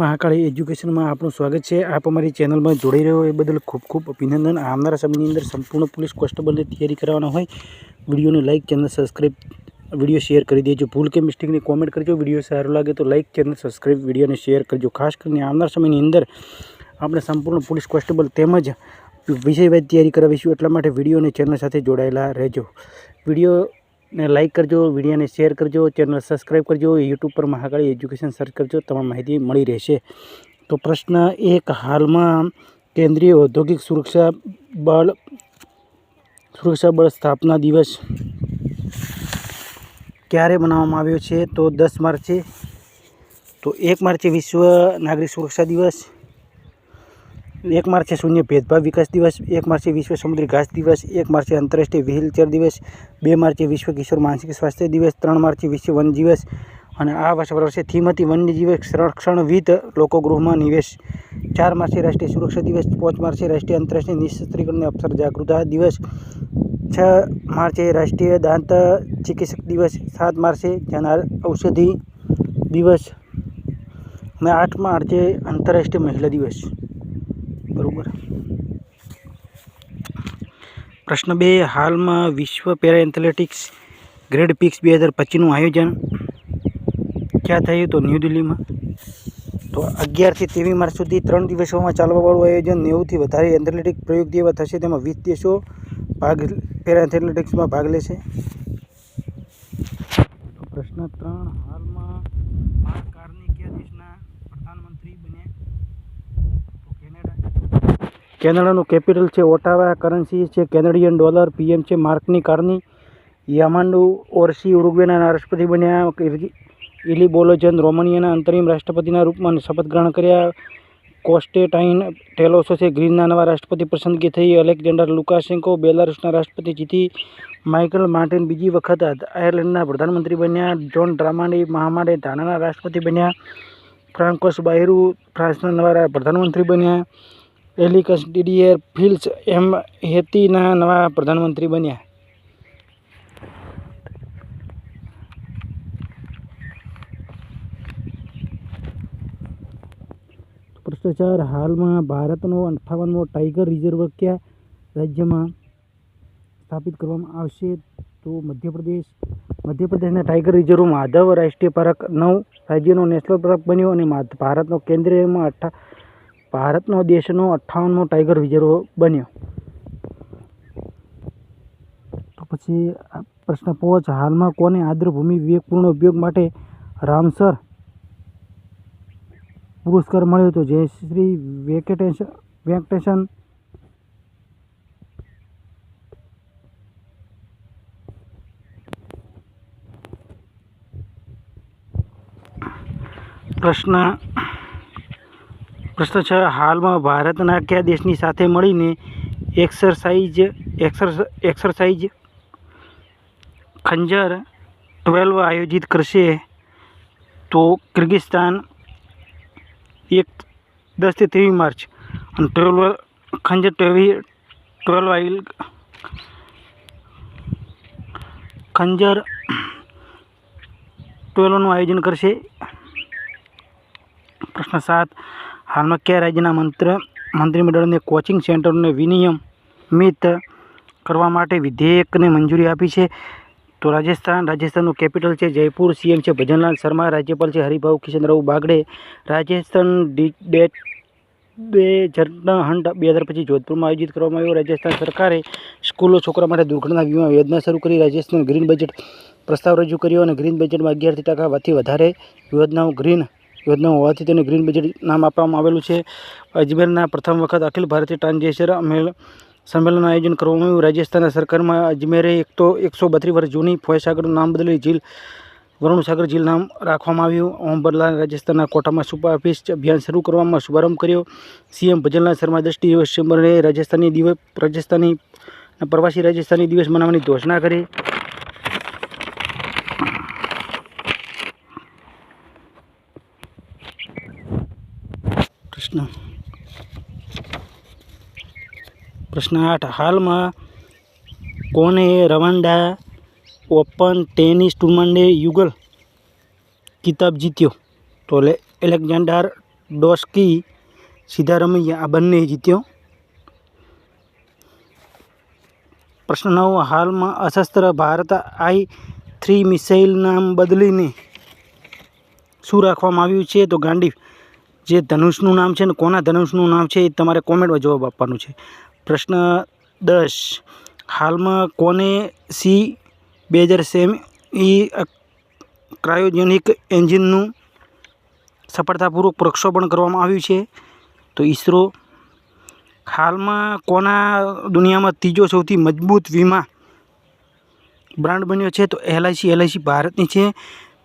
મહાકાળી એજ્યુકેશનમાં આપનું સ્વાગત છે. આપ અમારી ચેનલમાં જોડાઈ રહ્યો એ બદલ ખૂબ ખૂબ અભિનંદન. આવનારા સમયની અંદર સંપૂર્ણ પોલીસ કોન્સ્ટેબલની તૈયારી કરવાના હોય, વિડીયોને like channel subscribe video share કરી દેજો. ભૂલ કે મિસ્ટેકની કોમેન્ટ કરજો, વીડિયો સારો લાગે તો લાઇક ચેનલ સબસ્ક્રાઈબ વિડીયોને શેર કરજો. ખાસ કરીને આવનાર સમયની અંદર આપણે સંપૂર્ણ પોલીસ કોન્સ્ટેબલ તેમજ વિષયવાદ તૈયારી કરાવીશું. એટલા માટે વિડીયોને ચેનલ સાથે જોડાયેલા રહેજો. વિડીયોને લાઇક કરજો વિડીયોને શેર કરજો ચેનલ સબસ્ક્રાઈબ કરજો યુટ્યુબ પર મહાકાળી એજ્યુકેશન સર્ચ કરજો, તમામ માહિતી મળી રહેશે. તો પ્રશ્ન એક, હાલમાં કેન્દ્રીય ઔદ્યોગિક સુરક્ષા બળ સુરક્ષા બળ સ્થાપના દિવસ ક્યારે મનાવવામાં આવ્યો છે? તો દસ માર્ચે. તો એક માર્ચે વિશ્વ નાગરિક સુરક્ષા દિવસ. એક માર્ચે શૂન્ય ભેદભાવ વિકાસ દિવસ, એક માર્ચે વિશ્વ સમુદ્રી ઘાસ દિવસ, એક માર્ચે આંતરરાષ્ટ્રીય વ્હીલચેર દિવસ, બે માર્ચે વિશ્વ કિશોર માનસિક સ્વાસ્થ્ય દિવસ, ત્રણ માર્ચે વિશ્વ વન દિવસ અને આ વર્ષ વર્ષે થીમ હતી વન્યજીવ સંરક્ષણ લોકો ગૃહમાં નિવેશ. ચાર માર્ચે રાષ્ટ્રીય સુરક્ષા દિવસ, પાંચ માર્ચે રાષ્ટ્રીય આંતરરાષ્ટ્રીય નિઃશસ્ત્રીકરણ અને અવસર જાગૃતતા દિવસ, છ માર્ચે રાષ્ટ્રીય દાંત ચિકિત્સક દિવસ, સાત માર્ચે જન ઔષધિ દિવસ અને આઠ માર્ચે આંતરરાષ્ટ્રીય મહિલા દિવસ. બરાબર. પ્રશ્ન બે, હાલમાં વિશ્વ પેરા એથ્લેટિક્સ ગ્રેડ પિક્સ બે હજાર પચીસનું આયોજન ક્યાં થયું તો ન્યૂ દિલ્હીમાં? તો અગિયારથી ત્રેવીસ માર્ચ સુધી ત્રણ દિવસોમાં ચાલવાવાળું આયોજન નેવુંથી વધારે એથ્લેટિક પ્રયોગ દેવા થશે. તેમાં વીસ દેશો ભાગ પેરા એથ્લેટિક્સમાં ભાગ લેશે. પ્રશ્ન ત્રણ, હાલમાં આ કારની કયા દેશના પ્રધાનમંત્રી બન્યા તો કેનેડા કેનેડાનું કેપિટલ છે ઓટાવા, કરન્સી છે કેનેડિયન ડોલર, પીએમ છે માર્કની કારની. યામાંડુ ઓરસી, ઉરુગ્વેના રાષ્ટ્રપતિ બન્યા ઇલી બોલોજન રોમાનિયાના અંતરિમ રાષ્ટ્રપતિના રૂપમાં શપથ ગ્રહણ કર્યા. કોસ્ટેટાઇન ટેલોસો છે ગ્રીનના નવા રાષ્ટ્રપતિ પસંદગી થઈ. અલેક્ઝાન્ડર લુકાશેન્કો બેલારુસના રાષ્ટ્રપતિ જીતી. માઇકલ માર્ટિન બીજી વખત આયર્લેન્ડના પ્રધાનમંત્રી બન્યા. જોન ડ્રામાડી મહામાડે ધાનાના રાષ્ટ્રપતિ બન્યા. ફ્રાન્કોસ બાયરુ, ફ્રાન્સના નવા પ્રધાનમંત્રી બન્યા. એલિકસ ડીડીએર ફિલ્સ એમ હેતીના નવા પ્રધાનમંત્રી બન્યા. ભ્રષ્ટાચાર હાલમાં ભારતનો અઠ્ઠાવનમો ટાઈગર રિઝર્વ કયા રાજ્યમાં સ્થાપિત કરવામાં આવશે? તો મધ્યપ્રદેશ, મધ્યપ્રદેશના ટાઈગર રિઝર્વ માધવ રાષ્ટ્રીય પાર્ક નવ રાજ્યનો નેશનલ પાર્ક બન્યો અને ભારતનો કેન્દ્રીયમાં અઠ્ઠા ભારતનો દેશનો અઠ્ઠાવનમો ટાઈગર રિઝર્વ બન્યો. તો પછી પ્રશ્ન પાંચ, હાલમાં કોને આદ્રભૂમિ વિવેકપૂર્ણ ઉપયોગ માટે રામસર પુરસ્કાર મળ્યો હતો? જે શ્રી વેંકટેશન વેંકટેશન. પ્રશ્ન પ્રશ્ન છે, હાલમાં ભારતના કયા દેશની સાથે મળીને એક્સરસાઇઝ એક્સર એક્સરસાઇઝ ખંજર ટ્વેલ્વ આયોજિત કરશે? તો કિર્ગિસ્તાન એક દસથી ત્રેવીસ માર્ચ. અને ટ્વેલ્વ ખંજર ટ્વેવી ટ્વેલ્વ આઇલ ખંજર ટ્વેલ્વનું આયોજન કરશે. પ્રશ્ન સાત હાલમાં કયા રાજ્યના મંત્ર, મંત્રીમંડળને કોચિંગ સેન્ટરોને વિનિયમિત કરવા માટે વિધેયકને મંજૂરી આપી છે. તો રાજસ્થાન, રાજસ્થાનનું કેપિટલ છે જયપુર, સીએમ છે ભજનલાલ શર્મા, રાજ્યપાલ છે હરિભાઉ કિશનરાવ બાગડે. રાજસ્થાન ડેટ બે હંટ બે હજાર પચીસ જોધપુરમાં આયોજિત કરવામાં આવ્યો. રાજસ્થાન સરકારે સ્કૂલો છોકરા માટે દુર્ઘટના વીમા યોજના શરૂ કરી. રાજસ્થાન ગ્રીન બજેટ પ્રસ્તાવ રજૂ કર્યો અને ગ્રીન બજેટમાં અગિયારથી ટકાથી વધારે યોજનાઓ ગ્રીન યોજનાઓ હોવાથી તેને ગ્રીન બજેટ નામ આપવામાં આવેલું છે. અજમેરના પ્રથમ વખત અખિલ ભારતીય ટ્રાન્સજેન્ડર મેળ સંમેલનનું આયોજન કરવામાં આવ્યું. રાજસ્થાન સરકારમાં અજમેરે એક તો એકસો બત્રીસ વર્ષ જૂની ફોયસાગરનું નામ બદલી ઝીલ, વરુણસાગર ઝીલ નામ રાખવામાં આવ્યું. ઓમ બિરલા રાજસ્થાનના કોટામાં સુપર ઓફિસ અભિયાન શરૂ કરવામાં શુભારંભ કર્યો. સીએમ ભજનલાલ શર્મા દસ ડિસેમ્બરે રાજસ્થાની દિવસ રાજસ્થાની પ્રવાસી રાજસ્થાની દિવસ મનાવવાની ઘોષણા કરી. પ્રશ્ન. પ્રશ્ન આઠ. હાલમાં કોને રવાન્ડા ઓપન ટેનિસ ટુર્નામેન્ટે યુગલ કિતાબ જીત્યો? તો એલેક્ઝાન્ડર ડોસ્કી સિદ્ધારમૈયા, આ બંને જીત્યો. પ્રશ્ન નવ. હાલમાં અશસ્ત્ર ભારત આઈ થ્રી મિસાઇલ નામ બદલીને શું રાખવામાં આવ્યું છે? તો ગાંડી જે ધનુષનું નામ છે ને, કોના ધનુષનું નામ છે એ તમારે કોમેન્ટમાં જવાબ આપવાનું છે. પ્રશ્ન દસ, હાલમાં કોને સી બે હજાર સેમ ઈ ક્રાયોજેનિક એન્જિનનું સફળતાપૂર્વક પ્રક્ષોપણ કરવામાં આવ્યું છે? તો ઈસરો, હાલમાં કોના દુનિયામાં ત્રીજો સૌથી મજબૂત વીમા બ્રાન્ડ બન્યો છે? તો એલઆઈસી એલઆઈસી ભારતની છે.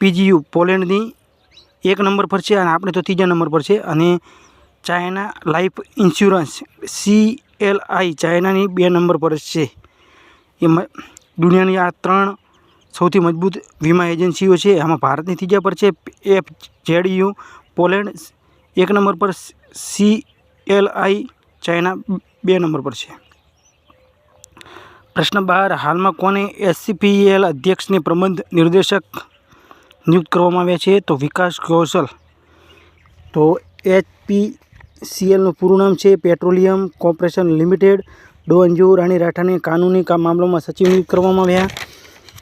પીજીયુ પોલેન્ડની એક નંબર પર છે અને આપણે તો ત્રીજા નંબર પર છે અને China life insurance C L I ચાઇનાની બે નંબર પર છે. એમાં દુનિયાની આ ત્રણ સૌથી મજબૂત વીમા એજન્સીઓ છે. આમાં ભારતની ત્રીજા પર છે એફ જેડ યુ પોલેન્ડ એક નંબર પર સી એલ આઈ ચાઇના બે નંબર પર છે. પ્રશ્ન બાર, હાલમાં કોને એસસીપીએલ અધ્યક્ષને પ્રબંધ નિર્દેશક નિયુક્ત કરવામાં આવ્યા છે. તો વિકાસ કૌશલ. તો એચપી સીએલનું પૂરું નામ છે પેટ્રોલિયમ કોર્પોરેશન લિમિટેડ. ડો અંજુ રાણી રાઠાને કાનૂની મામલામાં સચિવ નિયુક્ત કરવામાં આવ્યા.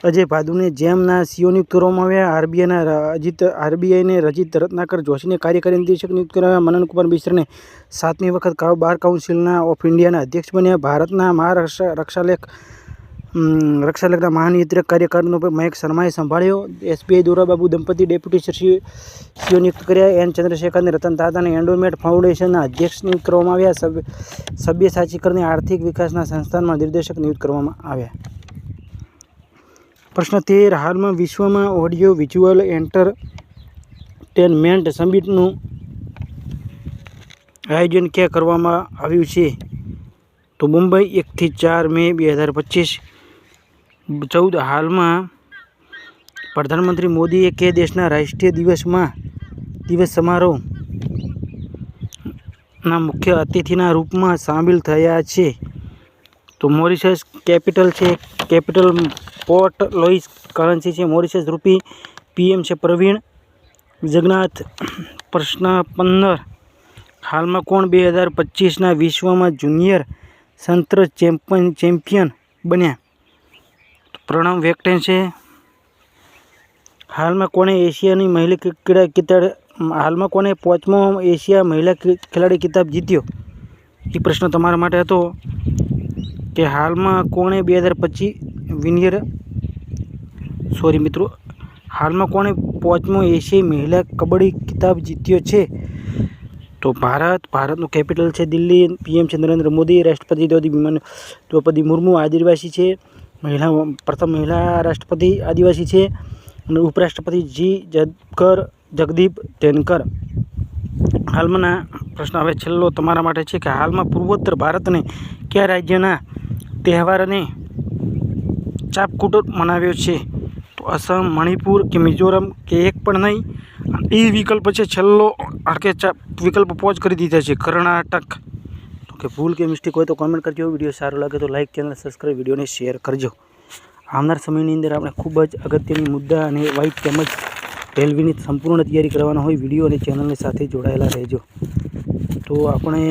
અજય ભાદુને જેમના સીઓ નિયુક્ત કરવામાં આવ્યા. આરબીઆઈના અજીત, આરબીઆઈને રજીત રત્નાકર જોશીને કાર્યકારી નિદેશક નિયુક્ત કરાવ્યા. મનન કુમાર મિશ્રને સાતમી વખત બાર કાઉન્સિલના ઓફ ઇન્ડિયાના અધ્યક્ષ બન્યા. ભારતના મહારક્ષા, રક્ષાલેખ અમ, રક્ષાલેખના મહાનિયંત્રક કાર્યકારનો મહેક શર્માએ સંભાળ્યો. એસબીઆઈ દોરાબાબુ દંપતી ડેપ્યુટી સચિવ નિયુક્ત કર્યા. એન ચંદ્રશેખરને રતન તાતાને એન્ડોમેટ ફાઉન્ડેશનના અધ્યક્ષ નિયુક્ત કરવામાં આવ્યા. સભ્ય સાચીકરને આર્થિક વિકાસના સંસ્થાનમાં નિર્દેશક નિયુક્ત કરવામાં આવ્યા. પ્રશ્ન તેર હાલમાં વિશ્વમાં ઓડિયો વિઝ્યુઅલ એન્ટરટેનમેન્ટ સમિટનું આયોજન ક્યાં કરવામાં આવ્યું છે? તો મુંબઈ એકથી ચાર મે બે હજાર પચીસ. ચૌદ હાલમાં પ્રધાનમંત્રી મોદીએ કે દેશના રાષ્ટ્રીય દિવસમાં દિવસ સમારોહના મુખ્ય અતિથિના રૂપમાં સામેલ થયા છે. તો મોરિશસ કેપિટલ છે, કેપિટલ પોર્ટ લોઇસ કરન્સી છે. મોરિશસ રૂપી પીએમ છે પ્રવીણ જગન્નાથ પ્રશ્ન પંદર હાલમાં કોણ બે હજાર પચીસના વિશ્વમાં જુનિયર સંત્ર ચેમ્પિયન ચેમ્પિયન બન્યા? પ્રણવ વેક્ટેન છે. હાલમાં કોણે એશિયાની મહિલા ક્રીડા કિતાબ હાલમાં કોણે પાંચમો એશિયા મહિલા ખેલાડી કિતાબ જીત્યો? એ પ્રશ્ન તમારા માટે હતો કે હાલમાં કોણે બે હજાર પચીસ વિનિયર, સોરી મિત્રો, હાલમાં કોણે પાંચમો એશિયાઈ મહિલા કબડ્ડી કિતાબ જીત્યો છે? તો ભારત, ભારતનું કેપિટલ છે દિલ્હી, પીએમ છે નરેન્દ્ર મોદી, રાષ્ટ્રપતિ દ્રૌપદી વિમાન દ્રૌપદી મુર્મુ, આદિવાસી છે. મહિલા પ્રથમ મહિલા રાષ્ટ્રપતિ આદિવાસી છે અને ઉપરાષ્ટ્રપતિ જી જગકર જગદીપ ધેનકર. હાલમાંના પ્રશ્ન હવે છેલ્લો તમારા માટે છે કે હાલમાં પૂર્વોત્તર ભારતને કયા રાજ્યના તહેવારને ચાપકૂટ મનાવ્યો છે? તો અસમ મણિપુર કે મિઝોરમ કે એક પણ નહીં? એ વિકલ્પ છે છેલ્લો કે ચાપ, વિકલ્પ પોચ કરી દીધા છે. કર્ણાટક કે ભૂલ કે મિસ્ટેક હોય તો કોમેન્ટ કરજો. વીડિયો સારો લાગે તો લાઈક ચેનલ સબસ્ક્રાઈબ વિડીયોને શેર કરજો. આવનાર સમયની અંદર આપણે ખૂબ જ અગત્યની મુદ્દા અને વાઇટ તેમજ રેલવેની સંપૂર્ણ તૈયારી કરવાના હોય. વીડિયો અને ચેનલની સાથે જોડાયેલા રહેજો. તો આપણે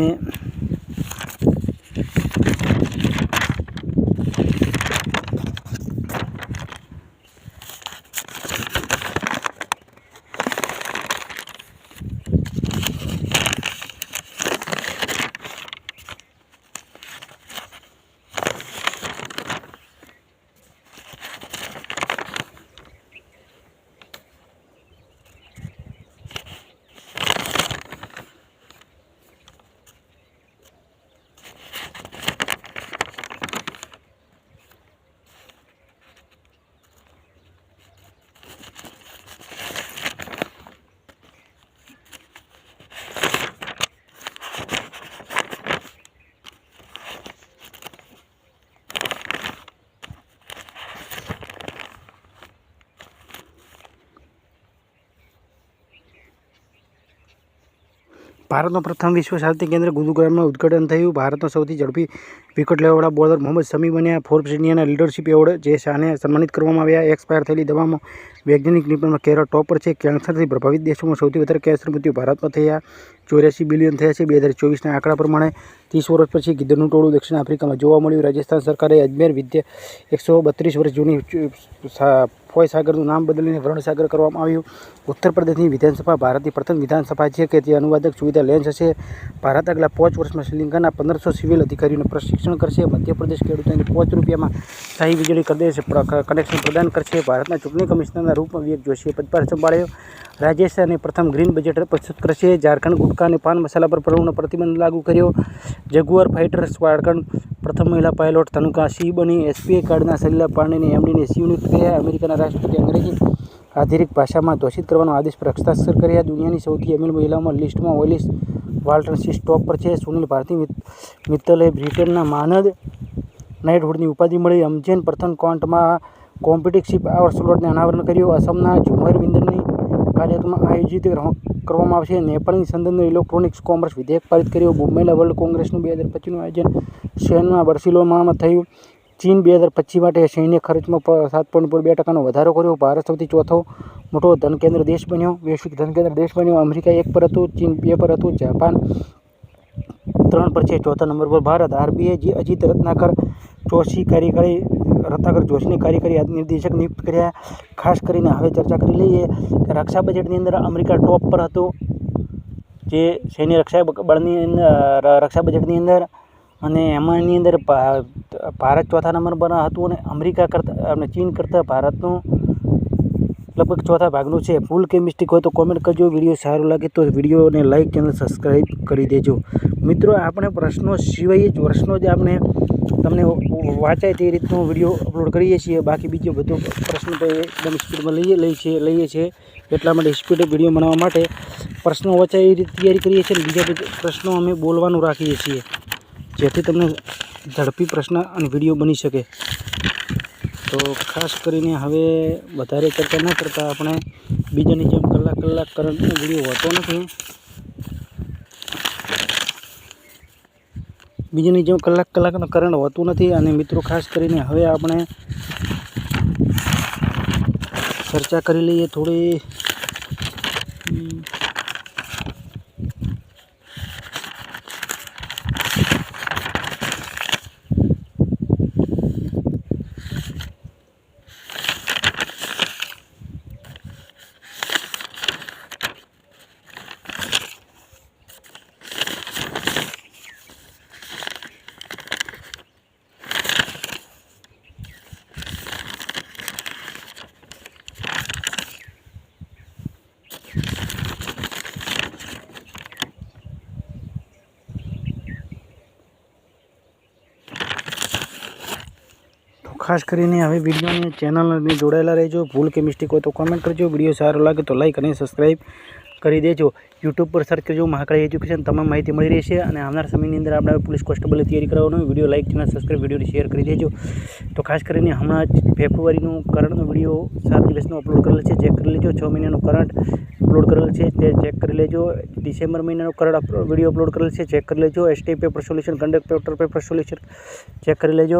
ભારતનું પ્રથમ વિશ્વ શાંતિ કેન્દ્ર ગુરુગ્રામનું ઉદઘાટન થયું. ભારતનો સૌથી ઝડપી વિકેટ લેવાવાળા બોલર મોહમ્મદ શમી બન્યા. ફોર્બ્સ ઇન્ડિયાના લીડરશિપ એવોર્ડ જે શાહને સન્માનિત કરવામાં આવ્યા. એક્સપાયર થયેલી દવામાં વૈજ્ઞાનિક નિપુણમાં કેરળ ટોપ પર છે. કેન્સરથી પ્રભાવિત દેશોમાં સૌથી વધારે કેન્સર મૃત્યુ ભારતમાં થયા. ચોર્યાસી બિલિયન થયા છે. બે હજાર ચોવીસના આંકડા પ્રમાણે ત્રીસ વર્ષ પછી ગીધરનું ટોળું દક્ષિણ આફ્રિકામાં જોવા મળ્યું. રાજસ્થાન સરકારે અજમેર વિદ્યા એકસો બત્રીસ વર્ષ જૂની ફોય સાગરનું નામ બદલીને વરુણસાગર કરવામાં આવ્યું. ઉત્તર પ્રદેશની વિધાનસભા ભારતની પ્રથમ વિધાનસભા છે કે જે અનુવાદક સુવિધા લેન્સ હશે. ભારત આગલા પાંચ વર્ષમાં શ્રીલંકાના પંદરસો સિવિલ અધિકારીઓને પ્રશિક્ષણ કરશે. મધ્યપ્રદેશ ખેડૂતોને પાંચ રૂપિયામાં શાહી વીજળી કરી દેશે કનેક્શન પ્રદાન કરશે. ભારતના ચૂંટણી કમિશનરના રૂપમાં વિવેક જોશીએ પદભાર સંભાળ્યો. રાજસ્થાને પ્રથમ ગ્રીન બજેટ પ્રસ્તુત કરશે. ઝારખંડ ગુટખા અને પાન મસાલા પર પૂર્ણ પ્રતિબંધ લાગુ કર્યો. જગુઆર ફાઇટર્સ ઝારખંડ પ્રથમ મહિલા પાયલોટ તનુકા સિંહ બની. એસપીએ કાર્ડના સલીલા પાણીને એમડીને સિંહ થયા અમેરિકાના રાષ્ટ્રપતિ અંગ્રેજી આધિરિક ભાષામાં ઘોષિત કરવાનો આદેશ પર હસ્તાક્ષર કર્યા દુનિયાની સૌથી અમીર મહિલાઓમાં લિસ્ટમાં ઓલિસ વાલ્ટન સિસ ટોપ પર છે. સુનિલ ભારતી મિત્તલે બ્રિટનના માનદ નાઇટહુડની ઉપાધિ મળી. અમજેન પ્રથમ કોન્ટમાં કોમ્પિટિશિપ આવર સ્લોટને અનાવરણ કર્યું. અસમના ઝુમર વિંદરની કાર્યક્રમમાં આયોજિત કરવામાં આવશે. નેપાળની સંદનનું ઇલેક્ટ્રોનિક્સ કોમર્સ વિધેયક પારિત કર્યું. મુંબઈના વર્લ્ડ કોંગ્રેસનું બે હજાર પચીસનું આયોજન શહેરમાં બર્સિલોમાં થયું. ચીન બે હજાર પચીસ માટે સૈન્ય ખર્ચમાં સાત પોઈન્ટ બે ટકાનો વધારો કર્યો. ભારત સૌથી ચોથો મોટો ધનકેન્દ્ર દેશ બન્યો. વૈશ્વિક ધનકેન્દ્ર દેશ બન્યો. અમેરિકા એક પર હતું, ચીન બે પર હતું, જાપાન ત્રણ પર છે. ચોથા નંબર પર ભારત. આરબીઆઈ અજીત રત્નાકર જોશી કાર્યકારી રત્નાકર જોશીની કાર્યકારી નિર્દેશક નિયુક્ત કર્યા. ખાસ કરીને હવે ચર્ચા કરી લઈએ કે રક્ષા બજેટની અંદર અમેરિકા ટોપ પર હતું. જે સૈન્ય રક્ષા બળની અંદર રક્ષા બજેટની અંદર અને એમાંની અંદર ભારત ચોથા નંબર પર હતું અને અમેરિકા કરતાં અને ચીન કરતાં ભારતનું લગભગ ચોથા ભાગનું છે. ફૂલ કેમિસ્ટ્રી હોય તો કોમેન્ટ કરજો. વીડિયો સારો લાગે તો વિડીયોને લાઈક ચેનલ સબસ્ક્રાઈબ કરી દેજો. મિત્રો, આપણે પ્રશ્નો સિવાય જ પ્રશ્નો જ આપણે તમને વાંચાય તે રીતનો વીડિયો અપલોડ કરીએ છીએ. બાકી બીજો બધો પ્રશ્ન તો એકદમ સ્પીડમાં લઈએ લઈએ છીએ લઈએ છીએ. એટલા માટે સ્પીડ વીડિયો બનાવવા માટે પ્રશ્નો વાંચાય એ રીતે તૈયારી કરીએ છીએ અને બીજા પ્રશ્નો અમે બોલવાનું રાખીએ છીએ. જેથી તમને ઝડપી પ્રશ્ન અને વીડિયો બની શકે. તો ખાસ કરીને હવે વધારે ચર્ચા ન કરતાં આપણે બીજાની જેમ કલાક કલાક કરંટનો વીડિયો હોતો નથી. બીજાની જેમ કલાક કલાકનો કરંટ હોતું નથી અને મિત્રો ખાસ કરીને હવે આપણે ચર્ચા કરી લઈએ થોડી. ખાસ કરીને હવે વિડીયોની ચેનલને જોડાયેલા રહેજો. ભૂલ કે મિસ્ટેક હોય તો કોમેન્ટ કરજો. વીડિયો સારો લાગે તો લાઈક અને સબસ્ક્રાઈબ કરી દેજો. યુટ્યુબ પર સર્ચ કરજો. મહાકાળી એજ્યુકેશન તમામ માહિતી મળી રહેશે અને આવનાર સમયની અંદર આપણે પોલીસ કોન્સ્ટેબલની તૈયારી કરવાનો. વીડિયો લાઈક ચેનલ સબસ્ક્રાઈબ વિડીયોને શેર કરી દેજો. તો ખાસ કરીને હમણાં જ ફેબ્રુઆરીનું કરંટનો વીડિયો સાત દિવસનો અપલોડ કરેલ છે. ચેક કરી લેજો. છ મહિનાનું કરંટ અપલોડ કરેલ છે, તે ચેક કરી લેજો. ડિસેમ્બર મહિનાનો કરંટ વીડિયો અપલોડ કરેલ છે, ચેક કરી લેજો. ST paper solution conduct paper paper solution check કરી લેજો.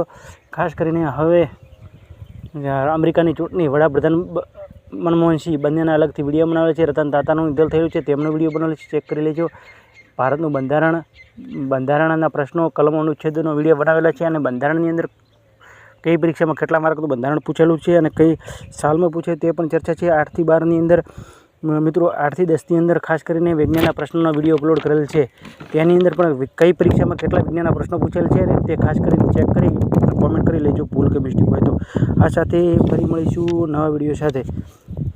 ખાસ કરીને હવે અમેરિકાની ચૂંટણી વડાપ્રધાન મનમોહનસિંહ બંનેના અલગથી વીડિયો બનાવેલ છે. રતન તાતાનું નિધન થયું છે, તેમનો વીડિયો બનાવેલો છે, ચેક કરી લેજો. ભારતનું બંધારણ, બંધારણના પ્રશ્નો, કલમો, અનુચ્છેદોનો વીડિયો બનાવેલા છે અને બંધારણની અંદર કઈ પરીક્ષામાં કેટલા માર્કનું બંધારણ પૂછેલું છે અને કઈ સાલમાં પૂછે તે પણ ચર્ચા છે. આઠથી બારની અંદર મિત્રો, આઠથી દસની અંદર ખાસ કરીને વિજ્ઞાનના પ્રશ્નોના વીડિયો અપલોડ કરેલ છે. તેની અંદર પણ કઈ પરીક્ષામાં કેટલા વિજ્ઞાનના પ્રશ્નો પૂછેલ છે તે ખાસ કરીને ચેક કરી કોમેન્ટ કરી લેજો, ભૂલ કે મિસ્ટેક હોય તો. આ સાથે ફરી મળીશું નવા વીડિયો સાથે.